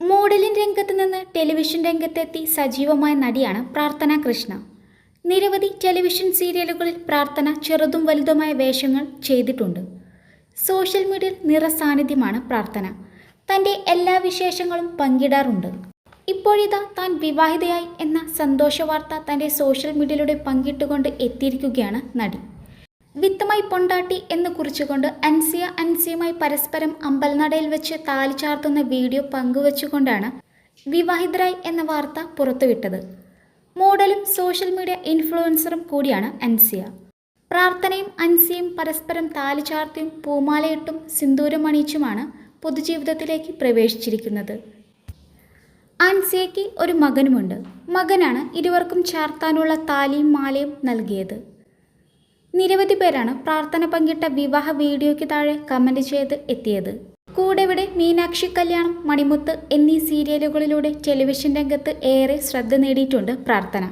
Modelling രംഗത്ത് നിന്ന് television രംഗത്തെത്തി സജീവമായ നടിയാണ് പ്രാർത്ഥന കൃഷ്ണ. നിരവധി ടെലിവിഷൻ സീരിയലുകളിൽ പ്രാർത്ഥന ചെറുതും വലുതുമായ വേഷങ്ങൾ ചെയ്തിട്ടുണ്ട്. സോഷ്യൽ മീഡിയയിൽ നിറസാന്നിധ്യമാണ് പ്രാർത്ഥന. തന്റെ എല്ലാ വിശേഷങ്ങളും പങ്കിടാറുണ്ട്. ഇപ്പോഴിതാ താൻ വിവാഹിതയായി എന്ന സന്തോഷ വാർത്ത തന്റെ സോഷ്യൽ മീഡിയയിലൂടെ പങ്കിട്ടുകൊണ്ട് എത്തിയിരിക്കുകയാണ് നടി. വിത്തമായി പൊണ്ടാട്ടി എന്ന് കുറിച്ചുകൊണ്ട് അൻസിയ അൻസിയുമായി പരസ്പരം അമ്പൽനടയിൽ വെച്ച് താലി ചാർത്തുന്ന വീഡിയോ പങ്കുവച്ചുകൊണ്ടാണ് വിവാഹിതരായി എന്ന വാർത്ത പുറത്തുവിട്ടത്. മോഡലും സോഷ്യൽ മീഡിയ ഇൻഫ്ലുവൻസറും കൂടിയാണ് അൻസിയ. പ്രാർത്ഥനയും അൻസിയും പരസ്പരം താലി ചാർത്തിയും പൂമാലയിട്ടും സിന്ദൂരം അണിയിച്ചുമാണ് പൊതുജീവിതത്തിലേക്ക് പ്രവേശിച്ചിരിക്കുന്നത്. അൻസിയയ്ക്ക് ഒരു മകനുമുണ്ട്. മകനാണ് ഇരുവർക്കും ചാർത്താനുള്ള താലിയും മാലയും നൽകിയത്. നിരവധി പേരാണ് പ്രാർത്ഥന പങ്കിട്ട വിവാഹ വീഡിയോയ്ക്ക് താഴെ കമന്റ് ചെയ്ത് എത്തിയത്. കൂടെവിടെ മീനാക്ഷി കല്യാണം മണിമുത്ത് എന്നീ സീരിയലുകളിലൂടെ ടെലിവിഷൻ രംഗത്ത് ഏറെ ശ്രദ്ധ നേടിയിട്ടുണ്ട് പ്രാർത്ഥന.